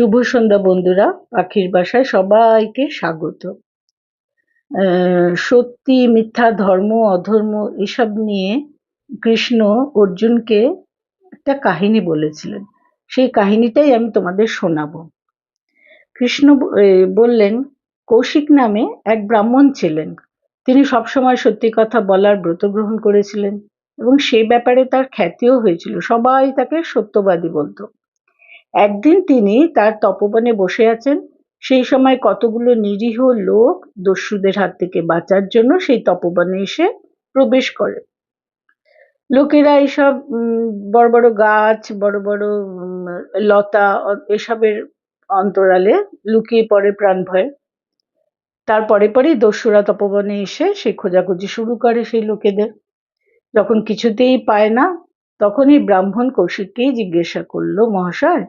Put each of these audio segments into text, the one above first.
শুভ সন্ধ্যা বন্ধুরা। পাখির বাসায় সবাইকে স্বাগত। সত্যি, মিথ্যা, ধর্ম, অধর্ম এসব নিয়ে কৃষ্ণ অর্জুনকে একটা কাহিনী বলেছিলেন। সেই কাহিনীটাই আমি তোমাদের শোনাব। কৃষ্ণ বললেন, কৌশিক নামে এক ব্রাহ্মণ ছিলেন। তিনি সবসময় সত্যি কথা বলার ব্রত গ্রহণ করেছিলেন এবং সেই ব্যাপারে তার খ্যাতিও হয়েছিল। সবাই তাকে সত্যবাদী বলতো। একদিন তিনি তার তপবনে বসে আছেন। সেই সময় কতগুলো নিরীহ লোক দস্যুদের হাত থেকে বাঁচার জন্য সেই তপবনে এসে প্রবেশ করে। লোকেরা এইসব বড় বড় গাছ, বড় বড় লতা এসবের অন্তরালে লুকিয়ে পড়ে প্রাণ ভয়ে। তারপরে পরেই দস্যুরা তপবনে এসে সে খোঁজাখুঁজি শুরু করে সেই লোকেদের। যখন কিছুতেই পায় না, তখনই ব্রাহ্মণ কৌশিককেই জিজ্ঞাসা করল, মহাশয়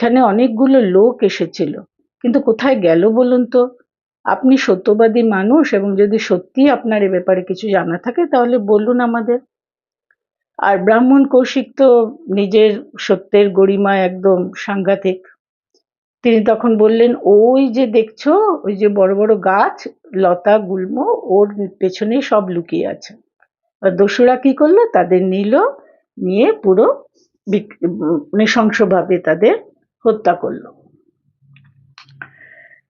এখানে অনেকগুলো লোক এসেছিল। কিন্তু কোথায় গেল বলুন তো? আপনি সত্যবাদী মানুষ এবং যদি সত্যি আপনার এ ব্যাপারে কিছু জানা থাকে তাহলে বলুন আমাদের। আর ব্রাহ্মণ কৌশিক তো নিজের সত্যের গরিমা একদম সাংঘাতিক। তিনি তখন বললেন, ওই যে দেখছ, ওই যে বড় বড় গাছ, লতা, গুল্ম, ওর পেছনে সব লুকিয়ে আছে। আর দস্যুরা কি করল? তাদের নিল, নিয়ে পুরো নৃশংসভাবে তাদের হত্যা করল।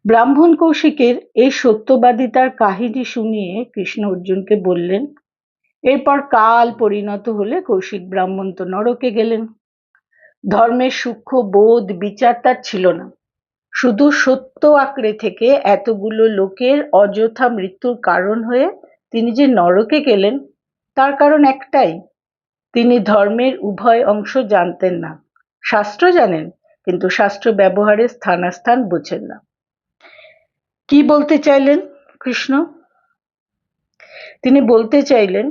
ব্রাহ্মণ কৌশিকের এই সত্যবাদিতার কাহিনী শুনিয়ে কৃষ্ণ অর্জুনকে বললেন, এরপর কাল পরিণত হলে কৌশিক ব্রাহ্মণ তো নরকে গেলেন। ধর্মের সূক্ষ্ম বোধ, বিচার তার ছিল না। শুধু সত্য আঁকড়ে থেকে এতগুলো লোকের অযথা মৃত্যুর কারণ হয়ে তিনি যে নরকে গেলেন, তার কারণ একটাই, তিনি ধর্মের উভয় অংশ জানতেন না। শাস্ত্র জানেন কিন্তু শাস্ত্র ব্যবহারের স্থানাস্থান বোঝেন না। কি বলতে চাইলেন কৃষ্ণ? তিনি বলতে চাইলেন,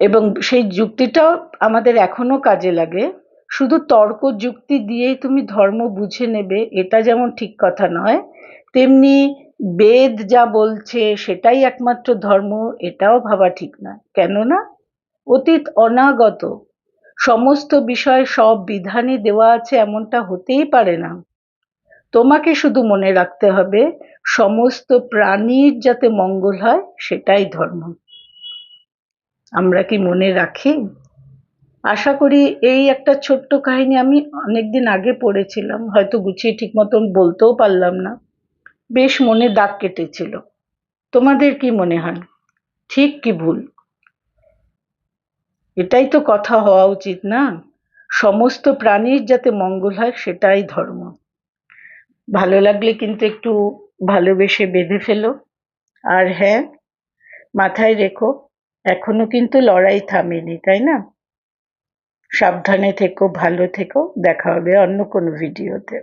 এবং সেই যুক্তিটাও আমাদের এখনও কাজে লাগে, শুধু তর্ক যুক্তি দিয়েই তুমি ধর্ম বুঝে নেবে, এটা যেমন ঠিক কথা নয়, তেমনি বেদ যা বলছে সেটাই একমাত্র ধর্ম, এটাও ভাবা ঠিক না কেননা? অতীত অনাগত সমস্ত বিষয় সব বিধানই দেওয়া আছে, এমনটা হতেই পারে না। তোমাকে শুধু মনে রাখতে হবে, সমস্ত প্রাণীর যাতে মঙ্গল হয়, সেটাই ধর্ম। আমরা কি মনে রাখি? আশা করি এই একটা ছোট্ট কাহিনী আমি অনেকদিন আগে পড়েছিলাম, হয়তো গুছিয়ে ঠিক মতন বলতেও পারলাম না। বেশ মনে দাগ কেটেছিল। তোমাদের কি মনে হয়? ঠিক কি ভুল? এটাই তো কথা হওয়া উচিত না। সমস্ত প্রাণীর যাতে মঙ্গল হয় সেটাই ধর্ম। ভালো লাগলে কিন্তু একটু ভালোবেসে বেঁধে ফেলো। আর হ্যাঁ মাথায় রেখো, এখনও কিন্তু লড়াই থামেনি, তাই না? সাবধানে থেকো, ভালো থেকো, দেখা হবে অন্য কোনো ভিডিওতে।